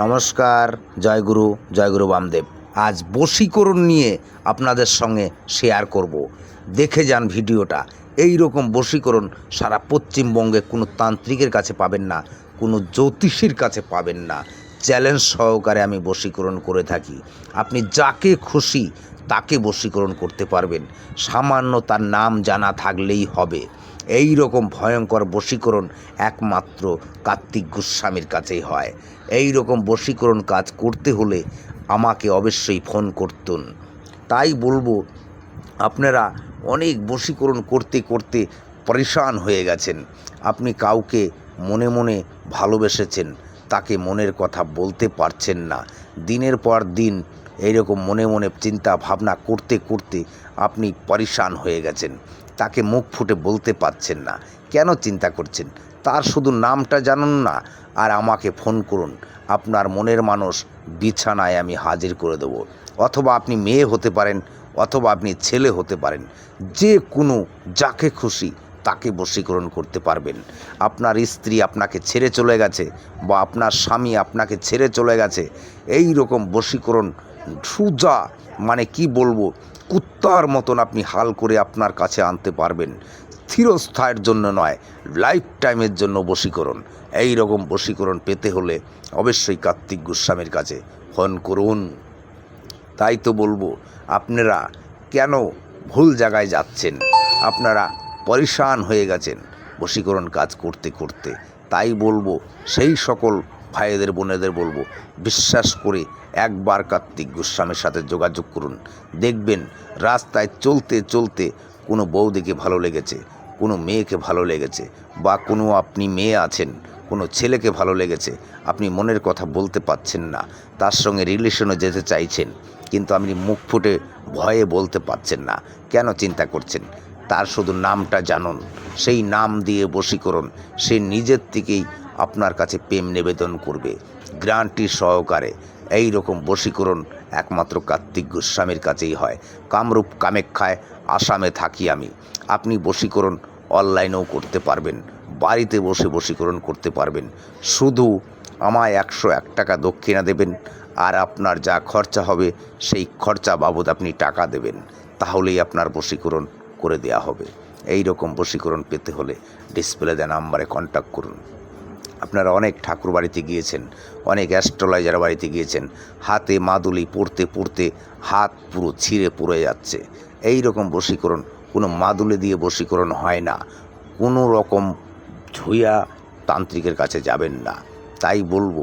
নমস্কার জয়গুরু জয়গুরু বামদেব। আজ বশীকরণ নিয়ে আপনাদের সঙ্গে শেয়ার করব। দেখে যান ভিডিওটা। এই রকম বশীকরণ সারা পশ্চিমবঙ্গে কোনো তান্ত্রিকের কাছে পাবেন না, কোনো জ্যোতিষীর কাছে পাবেন না। চ্যালেঞ্জ সহকারে আমি বশীকরণ করে থাকি। আপনি যাকে খুশি তাকে বশীকরণ করতে পারবেন। সামান্য তার নাম জানা থাকলেই হবে। এই রকম ভয়ঙ্কর বশীকরণ একমাত্র কার্তিক গোস্বামীর কাছেই হয়। এই রকম বশীকরণ কাজ করতে হলে আমাকে অবশ্যই ফোন করতুন। তাই বলব, আপনারা অনেক বশীকরণ করতে করতে পরেশান হয়ে গেছেন। আপনি কাউকে মনে মনে ভালোবেসেছেন, তাকে মনের কথা বলতে পারছেন না। দিনের পর দিন এইরকম মনে মনে চিন্তা ভাবনা করতে করতে আপনি পরেশান হয়ে গেছেন। তাকে মুখ ফুটে বলতে পারছেন না। কেন চিন্তা করছেন? তার শুধু নামটা জানুন না, আর আমাকে ফোন করুন। আপনার মনের মানুষ বিছানায় আমি হাজির করে দেবো। অথবা আপনি মেয়ে হতে পারেন, অথবা আপনি ছেলে হতে পারেন। যে কোনো যাকে খুশি তাকে বশীকরণ করতে পারবেন। আপনার স্ত্রী আপনাকে ছেড়ে চলে গেছে বা আপনার স্বামী আপনাকে ছেড়ে চলে গেছে, এই রকম বশীকরণ, সুজা মানে কি বলব? কুত্তার মতন আপনি হাল করে আপনার কাছে আনতে পারবেন। স্থিরস্থায়ের জন্য নয় লাইফ টাইমের জন্য বশীকরণ। এই রকম বশীকরণ পেতে হলে অবশ্যই কার্তিক গোস্বামীর কাছে ফোন করুন। তাই তো বলব, আপনারা কেন ভুল জায়গায় যাচ্ছেন? আপনারা পরিশান হয়ে গেছেন বশীকরণ কাজ করতে করতে। তাই বলব, সেই সকল ভাইদের, বোনেদের বলব, বিশ্বাস করে একবার কার্তিক গোস্বামীর সাথে যোগাযোগ করুন। দেখবেন রাস্তায় চলতে চলতে কোনো বৌদিকে ভালো লেগেছে, কোনো মেয়েকে ভালো লেগেছে বা কোনো আপনি মেয়ে আছেন, কোনো ছেলেকে ভালো লেগেছে, আপনি মনের কথা বলতে পারছেন না, তার সঙ্গে রিলেশনে যেতে চাইছেন, কিন্তু আপনি মুখ ফুটে ভয়ে বলতে পারছেন না, কেন চিন্তা করছেন? তার শুধু নামটা জানুন, সেই নাম দিয়ে বশীকরণ, সে নিজের থেকেই আপনার কাছে প্রেম নিবেদন করবে। গ্রান্টি সহকারে এই রকম বশীকরণ একমাত্র কার্তিক গোস্বামীর কাছেই হয়। কামরূপ কামেক্ষায় আসামে থাকি আমি। আপনি বশীকরণ অনলাইনেও করতে পারবেন। বাড়িতে বসে বশীকরণ করতে পারবেন। শুধু আমায় একশো এক টাকা দক্ষিণা দেবেন আর আপনার যা খরচা হবে সেই খরচা বাবদ আপনি টাকা দেবেন। তাহলেই আপনার বশীকরণ করে দেয়া হবে। এই রকম বশীকরণ পেতে হলে ডিসপ্লে দেওয়া নাম্বারে কন্ট্যাক্ট করুন। আপনারা অনেক ঠাকুর বাড়িতে গিয়েছেন, অনেক অ্যাস্ট্রোলজার বাড়িতে গিয়েছেন, হাতে মাদুলি পড়তে পড়তে হাত পুরো ছিঁড়ে পড়ে যাচ্ছে। এই রকম বশীকরণ, কোনো মাদুলি দিয়ে বশীকরণ হয় না। কোনো রকম ঝুইয়া তান্ত্রিকের কাছে যাবেন না। তাই বলব,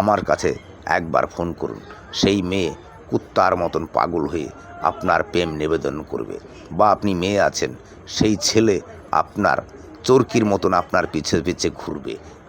আমার কাছে একবার ফোন করুন। সেই মেয়ে কুত্তার মতন পাগল হয়ে আপনার প্রেম নিবেদন করবে। বা আপনি মেয়ে আছেন, সেই ছেলে আপনার চরকির মতন আপনার পিছে পিছে ঘুরবে।